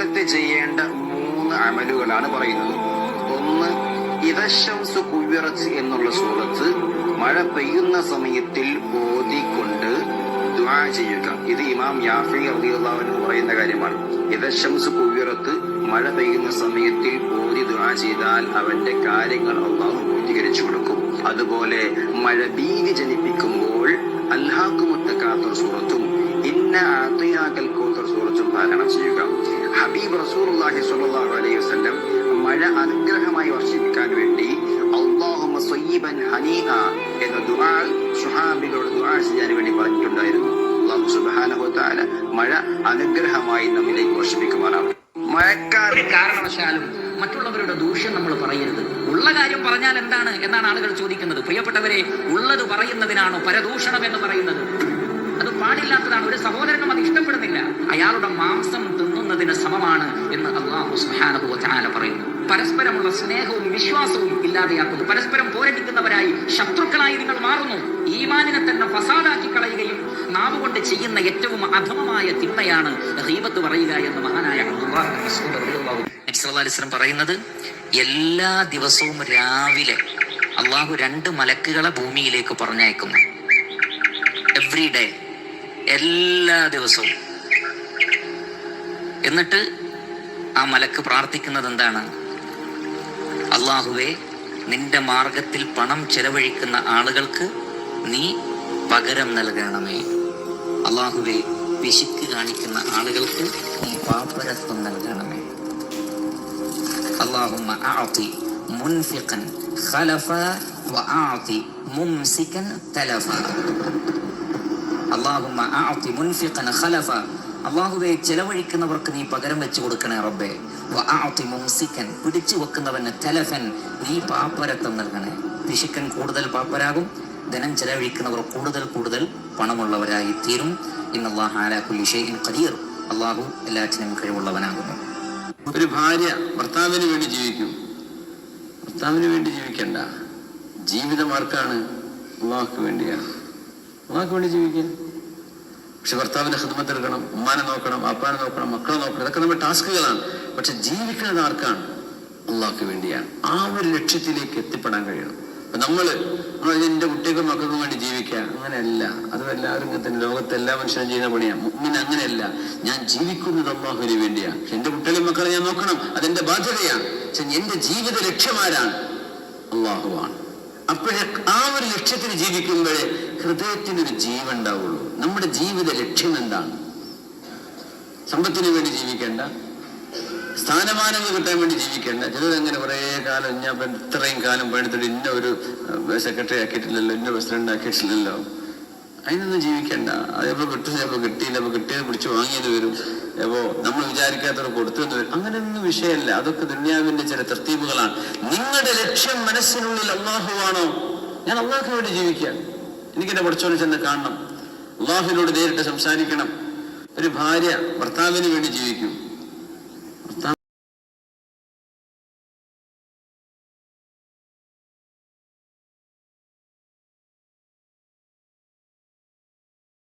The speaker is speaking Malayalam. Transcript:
മഴക്കാലത്ത് ചെയ്യേണ്ട മൂന്ന് അമലുകളാണ് പറയുന്നത്. ഒന്ന് ഇതശംസു കുവിറച്ച് എന്നുള്ള സൂറത്ത് മഴ പെയ്യുന്ന സമയത്തിൽ ഓതിക്കൊണ്ട് ദുആ ചെയ്യുക. ഇത് ഇമാം യാഫി റളിയല്ലാഹു പറയുന്ന കാര്യമാണ്. ഇതശംസ് കുവിറത്ത് മഴ പെയ്യുന്ന സമയത്തിൽ ഓതി ദുആ ചെയ്താൽ അവന്റെ കാര്യങ്ങൾ അള്ളാഹു പൂർത്തീകരിച്ചു കൊടുക്കും. അതുപോലെ മഴ ഭീതി ജനിപ്പിക്കുമ്പോൾ അൽഹാക്കുമുത്തക്കാത്തർ സൂറത്തും ഇന്ന ആത്തിയാക്കൽ കൂത്തർ സൂറത്തും പാരായണം ചെയ്യുക. ഹബീബ് റസൂലുള്ളാഹി സ്വല്ലല്ലാഹു അലൈഹി വസല്ലം മഴ അനുഗ്രഹമായി വർഷിപ്പിക്കാൻ വേണ്ടി അല്ലാഹുമ്മ സ്വയ്യിബൻ ഹനീഅ എന്ന ദുആ സുഹാബികളോട് ദുആ ചെയ്യാൻ വേണ്ടി പറഞ്ഞിട്ടുണ്ടായിരുന്നു. സുബ്ഹാനഹു വതആല തആല മഴ അനുഗ്രഹമായി നമ്മിലേക്ക് വർഷിപ്പിക്കുവാനാണ് മഴക്കാലം കാരണവശാലും മറ്റുള്ളവരുടെ ദൂഷ്യം നമ്മൾ പറയരുത്. ഉള്ള കാര്യം പറഞ്ഞാൽ എന്താണ് എന്നാണ് ആളുകൾ ചോദിക്കുന്നത്. പ്രിയപ്പെട്ടവരെ ഉള്ളത് പറയുന്നതിനാണോ പരദൂഷണം എന്ന് പറയുന്നത്? അത് പാടില്ലാത്തതാണ്. ഒരു സഹോദരനും അത് ഇഷ്ടപ്പെടുന്നില്ല. അയാളുടെ മാംസം തിന്നുന്നതിന് സമമാണ് എന്ന് അള്ളാഹു തആല പറയുന്നു. പരസ്പരമുള്ള സ്നേഹവും വിശ്വാസവും ഇല്ലാതെയാക്കുന്നു. പരസ്പരം പോരടിക്കുന്നവരായി ശത്രുക്കളായി നിങ്ങൾ മാറുന്നു. ഈമാനിനെ തന്നെ ഫസാദാക്കി കളയുകയും നാവ് കൊണ്ട് ചെയ്യുന്ന ഏറ്റവും അധമമായ തിന്മയാണ് ഹീബത്ത് പറയുക എന്ന് മഹാനായ വസല്ലം പറയുന്നത് എല്ലാ ദിവസവും രാവിലെ അള്ളാഹു രണ്ട് മലക്കുകളെ ഭൂമിയിലേക്ക് പറഞ്ഞയക്കുന്നു. എവ്രി ഡേ എല്ലാ ദിവസവും. എന്നിട്ട് ആ മലക്ക് പ്രാർത്ഥിക്കുന്നത് എന്താണ്? അള്ളാഹുവെ നിന്റെ മാർഗത്തിൽ പണം ചെലവഴിക്കുന്ന ആളുകൾക്ക് നീ പകരം നൽകണമേ. അള്ളാഹുവെ വിശിക്ക് കാണിക്കുന്ന ആളുകൾക്ക് നീ പാപ്പരത്വം നൽകണമേ. ഖലഫ വഅഅതി മുംസികൻ തലഫ. അള്ളാഹുമ്മ ആഅതി അള്ളാഹുവെ ചെലവഴിക്കുന്നവർക്ക് നീ പകരം വെച്ചു കൊടുക്കണേ റബ്ബേ. മുംസിക്കൻ പിടിച്ചു വെക്കുന്നവന് തലഫൻ നീ പാപ്പരത്വം നൽകണേ. പിശുക്കൻ കൂടുതൽ പാപ്പരാകും ധനം ചെലവഴിക്കുന്നവർ കൂടുതൽ കൂടുതൽ പണമുള്ളവരായി തീരും. ഇന്നല്ലാഹു അലാ കുല്ലി ഖദീർ. അള്ളാഹു എല്ലാറ്റിനും കഴിവുള്ളവനാകുന്നു. ഒരു ഭാര്യ ഭർത്താവിന് വേണ്ടി ജീവിക്കും. ഭർത്താവിന് വേണ്ടി ജീവിക്കണ്ട. ജീവിതമാർക്കാണ് അള്ളാഹ്ക്ക് വേണ്ടിയാണ്. അള്ളാഹ്ക്ക് വേണ്ടി ജീവിക്കാൻ പക്ഷെ ഭർത്താവിന്റെ ഹിദ്മത്ത് എടുക്കണം ഉമ്മാനെ നോക്കണം അപ്പാനെ നോക്കണം മക്കളെ നോക്കണം ഇതൊക്കെ നമ്മുടെ ടാസ്കുകളാണ്. പക്ഷെ ജീവിക്കുന്നത് ആർക്കാണ്? അള്ളാഹ്ക്ക് വേണ്ടിയാണ്. ആ ഒരു ലക്ഷ്യത്തിലേക്ക് എത്തിപ്പെടാൻ കഴിയണം. അപ്പൊ നമ്മൾ എന്റെ കുട്ടികൾക്കും മക്കൾക്കും വേണ്ടി ജീവിക്കുക അങ്ങനെയല്ല. അത് എല്ലാവരും തന്നെ. ലോകത്തെ എല്ലാ മനുഷ്യനും ചെയ്യുന്ന പണിയാണ് മുമ്പിന് അങ്ങനെയല്ല. ഞാൻ ജീവിക്കുന്നത് അള്ളാഹുവിന് വേണ്ടിയാണ് പക്ഷെ എന്റെ കുട്ടികളെയും മക്കളെ ഞാൻ നോക്കണം. അതെന്റെ ബാധ്യതയാണ്. പക്ഷെ എന്റെ ജീവിത ലക്ഷ്യമാരാണ് അള്ളാഹുവാണ് അപ്പോഴേ ആ ഒരു ലക്ഷ്യത്തിൽ ജീവിക്കുമ്പോഴേ ഹൃദയത്തിനൊരു ജീവൻ ഉണ്ടാവുള്ളൂ നമ്മുടെ ജീവിത ലക്ഷ്യം എന്താണ്? സമ്പത്തിന് വേണ്ടി ജീവിക്കേണ്ട. സ്ഥാനമാനങ്ങൾ കിട്ടാൻ വേണ്ടി ജീവിക്കേണ്ട. ചിലർ അങ്ങനെ കുറേ കാലം ഞാൻ ഇത്രയും കാലം പണിത്തിട്ട് ഇന്ന ഒരു സെക്രട്ടറി ആക്കിയിട്ടില്ലല്ലോ ഇന്ന പ്രസിഡന്റ് ആക്കിയിട്ടില്ലല്ലോ. അതിനൊന്നും ജീവിക്കണ്ട. അതെപ്പോ കിട്ടും ചിലപ്പോൾ കിട്ടിയില്ല. അപ്പോൾ കിട്ടിയത് പിടിച്ച് വാങ്ങിയത് വരും. അപ്പോൾ നമ്മൾ വിചാരിക്കാത്തവർ കൊടുത്തു എന്ന് വരും. അങ്ങനെയൊന്നും വിഷയമല്ല. അതൊക്കെ ദുന്യാവിന്റെ ചില തർത്തീപുകളാണ് നിങ്ങളുടെ ലക്ഷ്യം മനസ്സിനുള്ളിൽ അള്ളാഹുവാണോ? ഞാൻ അള്ളാഹു വേണ്ടി ജീവിക്കാൻ എനിക്കെന്റെ പഠിച്ചോനെ ചെന്ന് കാണണം. അള്ളാഹുവിനോട് നേരിട്ട് സംസാരിക്കണം. ഒരു ഭാര്യ ഭർത്താവിന് വേണ്ടി ജീവിക്കും.